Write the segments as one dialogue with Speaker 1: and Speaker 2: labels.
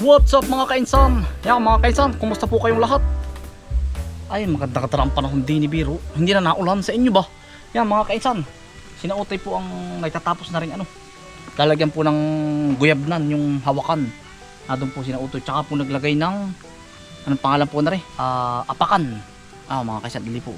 Speaker 1: What's up mga kainsan? Yan mga kainsan, kumusta po kayong lahat? Ay, maganda katarang panahon din ni Biro. Hindi na naulan sa inyo ba? Yan mga kainsan, sinautay po ang nagtatapos na rin ano. Lalagyan po ng guyabnan yung hawakan. Na doon po sinautoy. Tsaka po naglagay ng, anong pangalan po na rin? Ah, apakan. Ah, mga kainsan, dali po.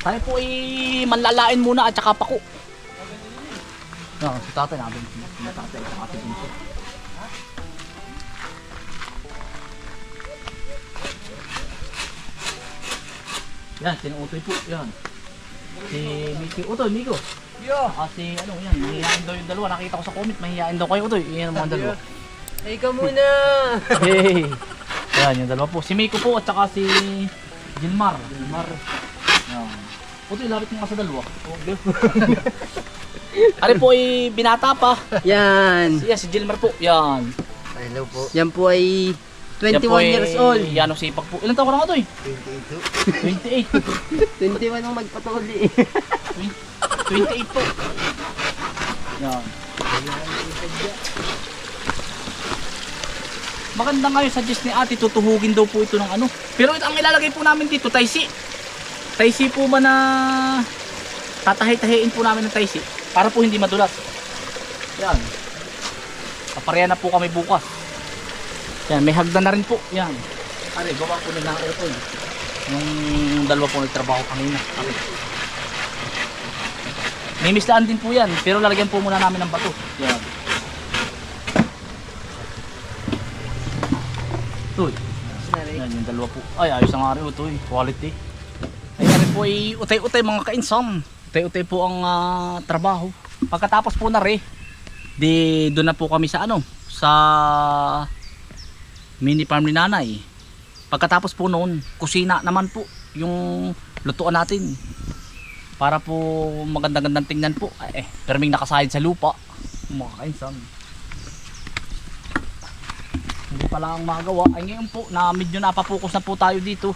Speaker 1: Tayo po ay manlalain muna at tsaka pako. Yan, si tatay namin. Si tatay, tsaka si Yan, sinuutoy po. Yan. Si Miki. Utoy, Miko.
Speaker 2: Yo!
Speaker 1: Ah, si ano yan, mahihain daw yung dalawa. Nakita ko sa comment, mahihain daw kayo Utoy. Yan ang mga dalawa.
Speaker 2: Ay, ka muna!
Speaker 1: Hey! Yan, yung dalawa po. Si Miko po at saka si Gilmar. Gilmar. Yan. Utoy, lapit mo ka sa dalawa. Ari po ay binata pa.
Speaker 2: Yan!
Speaker 1: Siya, si Gilmar po. Yan.
Speaker 2: Hello po. Yan po ay 21
Speaker 1: Yan po ay-
Speaker 2: years old.
Speaker 1: Yan ang sipag po. Ilan taon ka na nga Utoy? 28.
Speaker 2: 21 ang magpatuli.
Speaker 1: 28 po. Yan. Maganda nga yung suggest ni ate, tutuhugin daw po ito ng ano. Pero ito, ang ilalagay po namin dito, taisi. Taisi po ba na tatahi-tahiin po namin ng taisi para po hindi madulas. Yan. Papareha na po kami bukas. Yan, may hagdan na rin po. Yan. Are, gawa po nila ako ito. Yung dalawa po nagtrabaho kanina. Are. May mislaan din po yan, pero lalagyan po muna namin ng bato. Yan. Uy, yan yung dalawa po. Ay, ayos ang ari ito eh. Quality. Ay, ari po ay utay-utay mga kainsan. Utay-utay po ang ah, trabaho. Pagkatapos po na re, di doon na po kami sa ano, sa mini farm ni nanay. Pagkatapos po noon, kusina naman po yung lutuan natin. Para po maganda-gandang tingnan po. Eh, perming nakasahid sa lupa. Mga kainsan. Hindi pala ang magawa. Ay ngayon po na medyo napapokus na po tayo dito.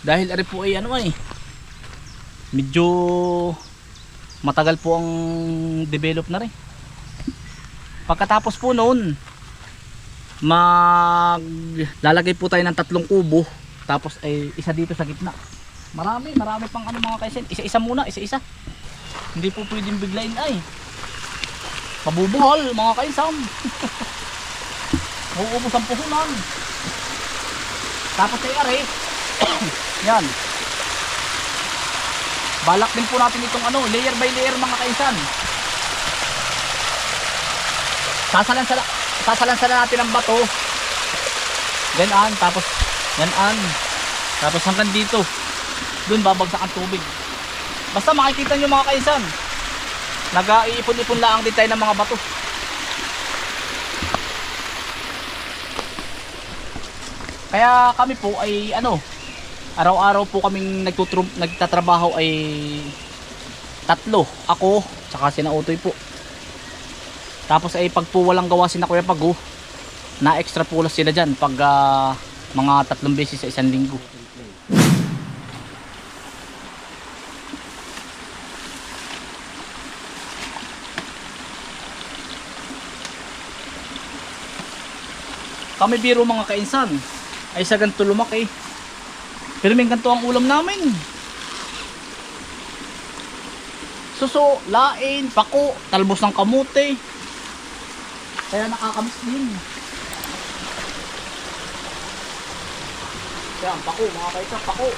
Speaker 1: Dahil ari po ay ano ay medyo matagal po ang develop na rin. Pagkatapos po noon mag lalagay po tayo ng tatlong kubo tapos ay isa dito sa gitna Marami, marami pang ano mga kaisin. Isa-isa muna, isa-isa. Hindi po pwedeng biglain ay. Mabubuhol mga kaisam. Mauubos ang puhunan. Tapos ay are. Yan. Balak din po natin itong ano, layer by layer mga kaisan. Sasalan-sala, sasalan-sala natin ang bato. Ganan, tapos ganan. Tapos hanggang dito. Doon babagsak ang tubig. Basta makikita nyo mga kaisan nag-iipon-ipon lang din tayo ng mga bato. Kaya kami po ay ano araw-araw po kaming nagtatrabaho ay tatlo. Ako tsaka si Nautoy po tapos ay pag po walang gawa si na Kuya Pago na extra pulas sila dyan pag ah, mga tatlong beses sa isang linggo Kami biro mga kainsan ay sa ganito lumaki. Pero may ganito ang ulam namin. Suso, lain, pako, talbos ng kamote. Kaya nakakamiss din. Kaya pako mga kainsan, pako.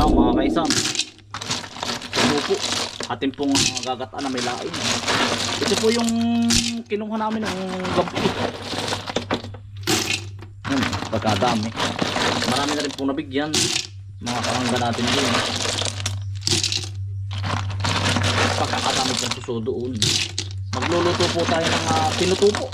Speaker 1: Yan mga kaisan. Ito po. Atin pong gagataan na may lain. Ito po yung kinuha namin ng gabi. Yan, pagkadami. Marami na rin pong nabigyan. mga karangga natin din. Pagkakatamit ng suso doon. Magluluto po tayo ng uh, pinutupo.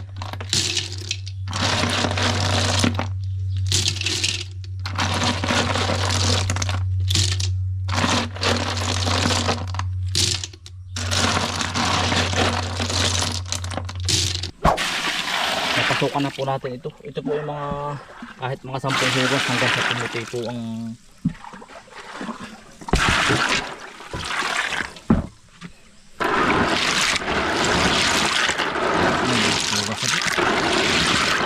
Speaker 1: Napasukan na po natin ito. Ito po yung mga kahit mga 10 hugos hanggang sa tumuti po ang Hmm, hugas na po.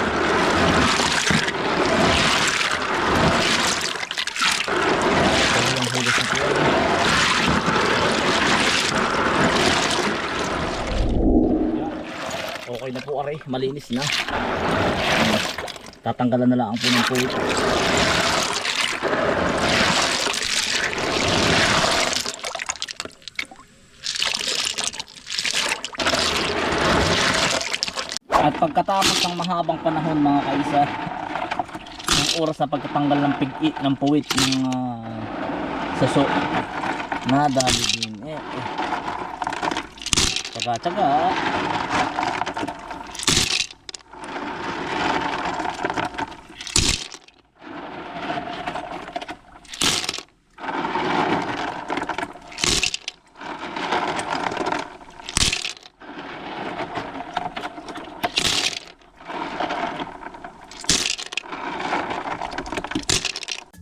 Speaker 1: Ito yung hugas na po. Okay na po aray, malinis na. Tatanggalan na lang po ng puwit. At pagkatapos ng mahabang panahon mga kaisa, ng oras sa pagkatanggal ng pig ng puwit ng uh, saso, nadali din eh. eh. Tsaga-tsaga.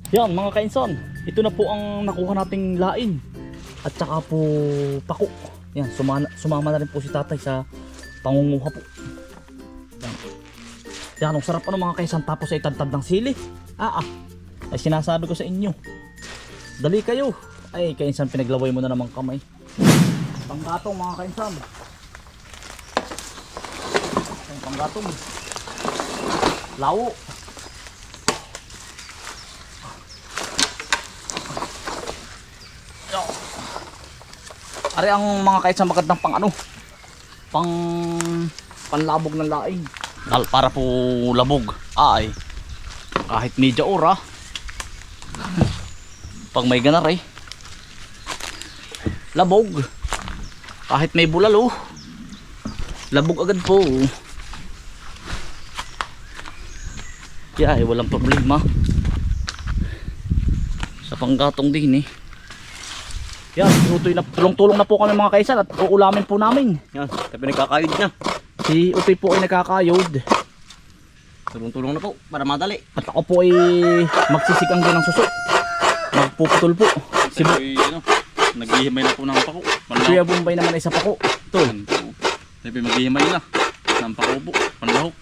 Speaker 1: Yan mga kainson, ito na po ang nakuha nating laing at saka po pako. Yan, sumama, sumama na rin po si tatay sa pangunguha po. Yan, yan ang sarap ano mga kainson tapos ay tantad ng sili. Ah ah, ay sinasabi ko sa inyo. Dali kayo. Ay kainsan pinaglaway mo na naman kamay. Panggatong mga kainsan. Ang panggatong. Lawo. Ari ang mga kahit sa magandang pang ano, pang panlabog ng laing. Dal para po labog. Ay. Kahit medya ora. Pag may ganar eh. Labog. Kahit may bulalo. Labog agad po. Yeah, eh, walang problema. Sa panggatong din eh. Yan, tinutoy na, tulong-tulong na po kami mga kaisan at uulamin po namin.
Speaker 3: Yan, tabi nagkakayod na.
Speaker 1: Si Utoy po ay nagkakayod.
Speaker 3: Tulong-tulong na po para madali.
Speaker 1: At ako po ay magsisigang din ng suso. Magpuputol po. Si Bu-
Speaker 3: ano, naghihimay na po ng pako.
Speaker 1: Kuya Bombay naman ay sa pako.
Speaker 3: Ito. Tabi maghihimay na ng pako po. Panlahok.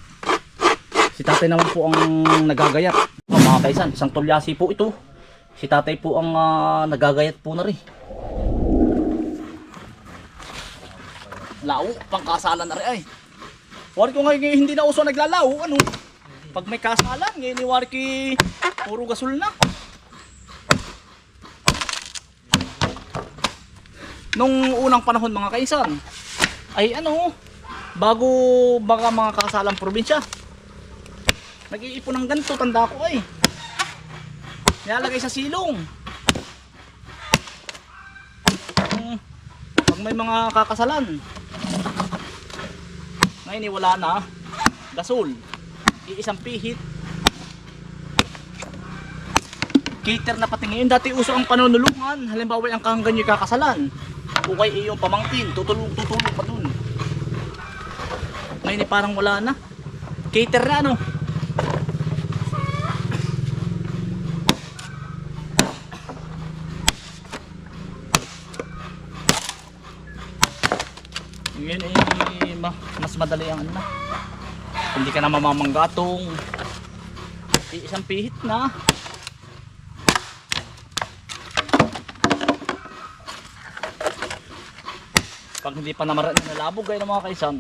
Speaker 1: Si tatay naman po ang nagagayat. Oh, mga kaisan, isang tulyasi po ito. Si tatay po ang ah, nagagayat po na rin. Lao, pangkasalan na rin ay. Wari ko ngayon hindi na uso naglalaw. Ano? Pag may kasalan, ngayon ni Warki puro gasol na. Nung unang panahon mga kaisan, ay ano, bago baka mga kasalang probinsya, nag-iipon ng ganito, tanda ko ay. Nilalagay sa silong. Mm, Pag may mga kakasalan. Ngayon eh, wala na. Gasol. Iisang pihit. Cater na pati ngayon. Dati uso ang panunulungan. Halimbawa ang kahanggan yung kakasalan. O kay iyong pamangkin. Tutulong, tutulong pa dun. Ngayon eh, parang wala na. Cater na ano. Yun ay ma- mas madali ang ano. Hindi ka na mamamanggatong. Isang pihit na. Pag hindi pa naman nalabog kayo ng mga kaisan.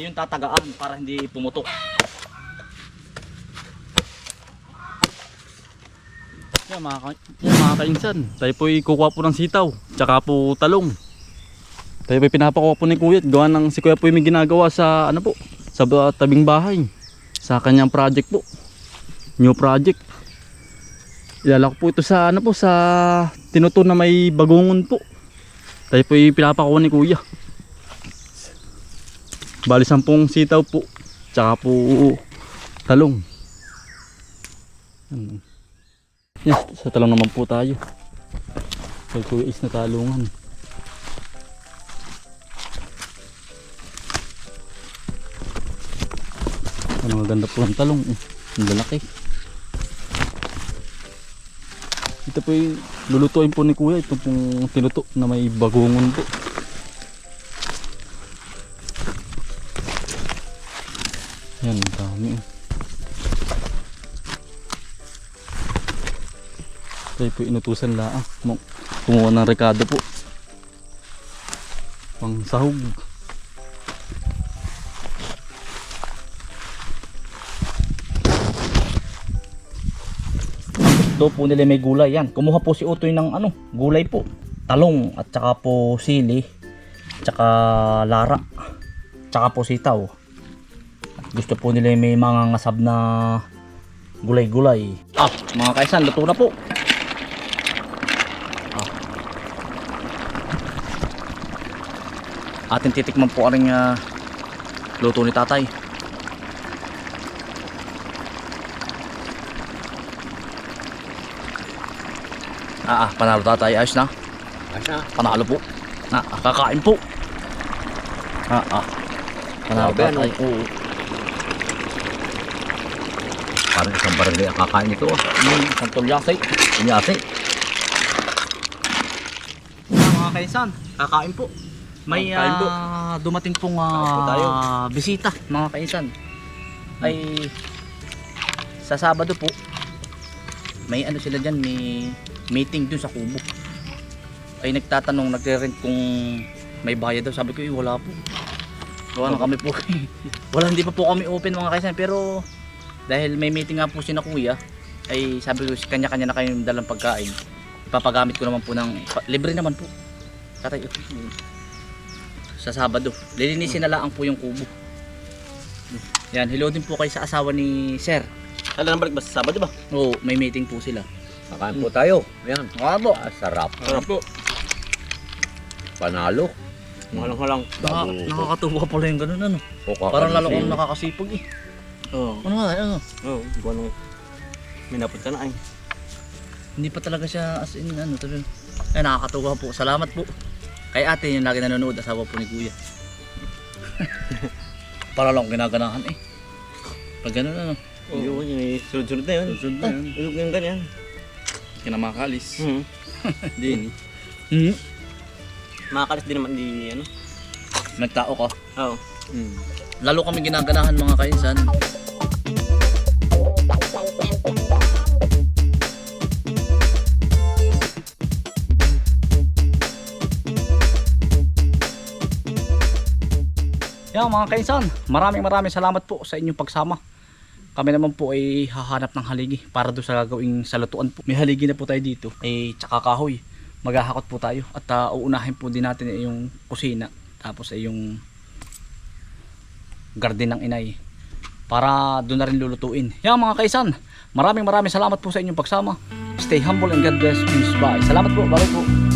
Speaker 1: Yung tatagaan para hindi pumutok.
Speaker 3: Yan mga, ka- yan, mga kainsan. Tayo po kukuha po ng sitaw. Tsaka po talong. Tayo po pinapakuha po ni Kuya gawa ng si Kuya po yung ginagawa sa ano po, sa tabing bahay. Sa kanyang project po. New project. Ilalak po ito sa ano po sa tinuto na may bagungon po. Tayo po pinapakuha ni Kuya. Bali sampung sitaw po. Tsaka po talong. Yan. Yes, sa talong naman po tayo. Kay Kuya is na talungan. Ano maganda po ang talong. eh. Ang lalaki. Ito po yung lulutuin po ni Kuya. Ito pong tinuto na may bagungon po. Yan, dami. oh. Tayo po inutusan laang. Mo- Kumuha ng rekado po. Pang sahog.
Speaker 1: Ito po nila may gulay yan. Kumuha po si Utoy ng ano, gulay po. Talong at saka po sili. Tsaka lara. Tsaka po sitaw. At gusto po nila may mga ngasab na gulay-gulay. Ah, mga kaisan, luto na po. Atin titikman po ang uh, luto ni tatay. Ah, ah, panalo tatay. Ayos na.
Speaker 2: Asa?
Speaker 1: Panalo po. Ah, ah, kakain po. Ah, ah. Panalo
Speaker 2: ano?
Speaker 1: tatay. Oo.
Speaker 4: Parang isang barangay ang kakain ito. ah.
Speaker 1: Mm, santol yasay.
Speaker 4: Inyasi.
Speaker 1: mga kaisan, kakain po. May ah, dumating pong
Speaker 3: tayo.
Speaker 1: ah, bisita, mga kaisan. Ay sa Sabado po. May ano sila diyan, may meeting dun sa Kubo. Ay nagtatanong, nagre-rent kung may bayad daw. Sabi ko, eh, wala po. Gawa na kami po. wala, hindi pa po kami open mga kaisan. Pero dahil may meeting nga po si na kuya, ay sabi ko, kanya-kanya na kayong dalang pagkain. Ipapagamit ko naman po ng, libre naman po. Tatay. Sa Sabado. Lilinisin na lang po yung kubo. Yan, hello din po kayo sa asawa ni Sir.
Speaker 3: Kailan ang balik ba? Sa Sabado ba?
Speaker 1: Oo, may meeting po sila.
Speaker 4: Kakain po tayo. Ayan.
Speaker 1: Bravo!
Speaker 4: Ah, sarap.
Speaker 3: Sarap po.
Speaker 4: Panalo.
Speaker 3: Mahalang-halang.
Speaker 1: Naka,
Speaker 4: Bago.
Speaker 1: nakakatuwa pala yung ganun ano.
Speaker 4: Kuka
Speaker 1: Parang
Speaker 4: ka
Speaker 1: lalo
Speaker 4: ng
Speaker 1: akong
Speaker 4: sili.
Speaker 1: nakakasipag eh.
Speaker 3: Oo.
Speaker 1: Ano nga, ano?
Speaker 3: Oo. Gawa nung may napunta na ay.
Speaker 1: Hindi pa talaga siya as in ano talaga. Ay nakakatuwa po. Salamat po. Kay ate yung lagi nanonood asawa po ni Kuya. Para lang ginaganahan eh. Pag ganun ano.
Speaker 3: Oo. Yun, yung sunod-sunod na yun. Sunod na yun. Ilog yung ganyan.
Speaker 1: Kinamakalis.
Speaker 3: Hmm. Din.
Speaker 1: Hmm.
Speaker 3: Makakalis din naman di ano.
Speaker 1: Nagtao ka.
Speaker 3: Oo. Hmm.
Speaker 1: Lalo kami ginaganahan mga kainsan. Yan mga kainsan, maraming maraming salamat po sa inyong pagsama. Kami naman po ay hahanap ng haligi para doon sa gagawing salutuan po. May haligi na po tayo dito, ay tsaka kahoy. Maghahakot po tayo at ah, uunahin po din natin yung kusina. Tapos ay yung garden ng inay para doon na rin lulutuin. Yan mga kaisan, maraming maraming salamat po sa inyong pagsama. Stay humble and God bless. Peace. Bye. Salamat po. Bye po.